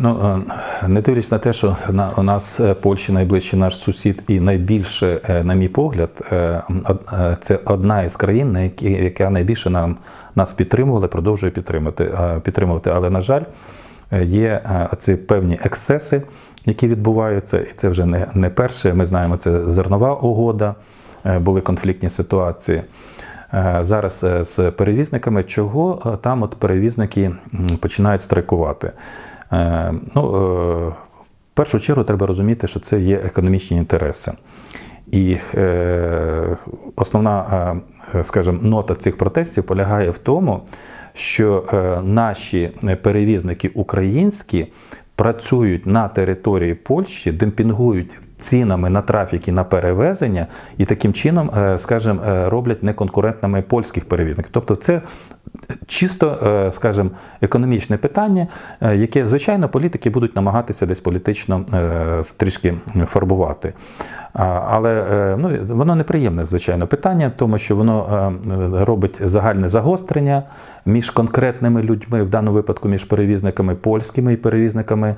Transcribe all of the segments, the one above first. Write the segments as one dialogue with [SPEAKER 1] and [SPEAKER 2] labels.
[SPEAKER 1] Ну, не дивлячись на те, що на, у нас е, Польща найближчий наш сусід, і найбільше, е, на мій погляд, е, це одна із країн, яка найбільше нам, нас підтримувала, продовжує підтримувати, е, підтримувати. Але, на жаль, є оці певні ексцеси, які відбуваються, і це вже не, не перше. Ми знаємо, це зернова угода, були конфліктні ситуації. Зараз з перевізниками, чого там от перевізники починають страйкувати? Е, Ну, е, в першу чергу треба розуміти, що це є економічні інтереси. І е, основна, скажімо, нота цих протестів полягає в тому, що наші перевізники українські працюють на території Польщі, демпінгують цінами на трафік і на перевезення, і таким чином, скажімо, роблять неконкурентними польських перевізників. Тобто, це чисто, е, скажімо, економічне питання, е, яке, звичайно, політики будуть намагатися десь політично е, трішки фарбувати. Але ну, воно неприємне, звичайно, питання, тому що воно робить загальне загострення між конкретними людьми, в даному випадку між перевізниками польськими і перевізниками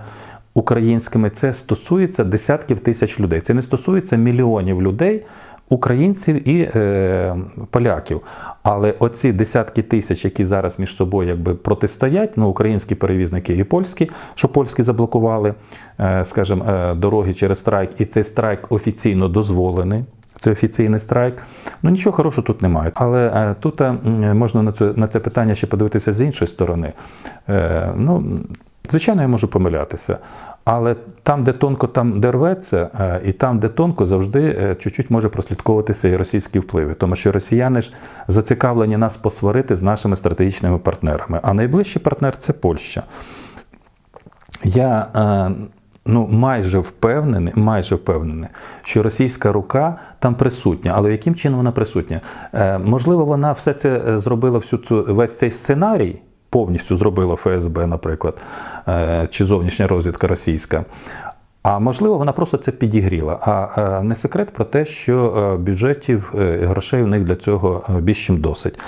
[SPEAKER 1] українськими. Це стосується десятків тисяч людей. Це не стосується мільйонів людей. Українців і е, поляків. Але оці десятки тисяч, які зараз між собою якби протистоять, ну, українські перевізники і польські, що польські заблокували, е, скажімо, е, дороги через страйк, і цей страйк офіційно дозволений. Це офіційний страйк. Ну нічого хорошого тут немає. Але е, тут е, можна на це, на це питання ще подивитися з іншої сторони. Е, ну, звичайно, я можу помилятися. Але там, де тонко, там де рветься, е, і там, де тонко, завжди е, чуть-чуть може прослідковуватися і російські впливи. Тому що росіяни ж зацікавлені нас посварити з нашими стратегічними партнерами. А найближчий партнер це Польща. Я е, ну, майже впевнений, майже впевнений, що російська рука там присутня. Але яким чином вона присутня? Можливо, вона все це зробила всю цю весь цей сценарій. Повністю зробила ФСБ, наприклад, е, чи зовнішня розвідка російська. А можливо, вона просто це підігріла. А е, не секрет про те, що е, бюджетів е, грошей у них для цього більш чим досить.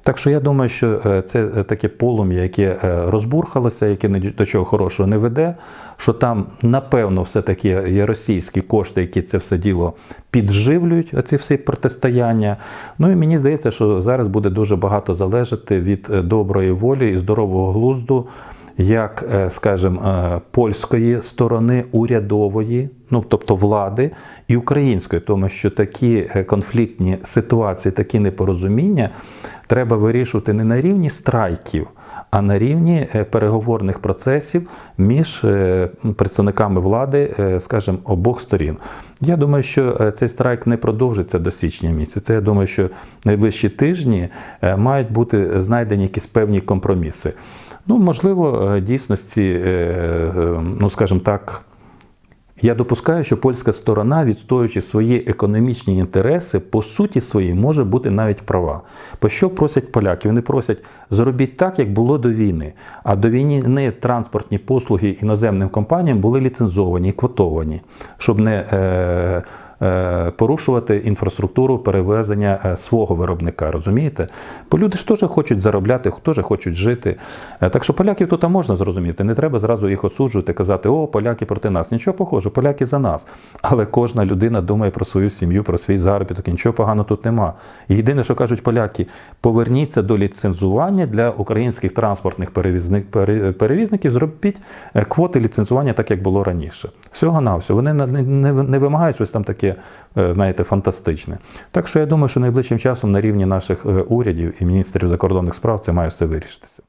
[SPEAKER 1] Так що я думаю, що це таке полум'я, яке розбурхалося, яке до чого хорошого не веде. Що там, напевно, все-таки є російські кошти, які це все діло підживлюють, оці всі протистояння. Ну і мені здається, що зараз буде дуже багато залежати від доброї волі і здорового глузду як, е, скажімо, е, польської сторони урядової, ну тобто влади, і української, тому що такі е, конфліктні ситуації, такі непорозуміння треба вирішувати не на рівні страйків. А на рівні переговорних процесів між представниками влади, скажімо, обох сторін. Я думаю, що цей страйк не продовжиться до січня місяця. Я думаю, що найближчі тижні мають бути знайдені якісь певні компроміси. Ну, можливо, е, дійсності, е, е, ну скажімо так. Я допускаю, що польська сторона, відстоюючи свої економічні інтереси, по суті своїй може бути навіть права. По що просять поляки? Вони просять зробіть так, як було до війни. А до війни транспортні послуги іноземним компаніям були ліцензовані і квотовані, щоб не е, порушувати інфраструктуру перевезення е, свого виробника. Розумієте? Бо люди ж теж хочуть заробляти, теж хочуть жити. Е, Так що поляків тут можна зрозуміти. Не треба зразу їх осуджувати, казати, о, поляки проти нас. Нічого похоже, поляки за нас. Але кожна людина думає про свою сім'ю, про свій заробіток. Нічого поганого тут нема. Єдине, що кажуть поляки, поверніться до ліцензування для українських транспортних перевізник, перевізників, зробіть е, квоти ліцензування так, як було раніше. Всього на все. Вони не вимагають щось там таке, е, знаєте, фантастичне. Так що я думаю, що найближчим часом на рівні наших е, урядів і міністрів закордонних справ це має все вирішитися.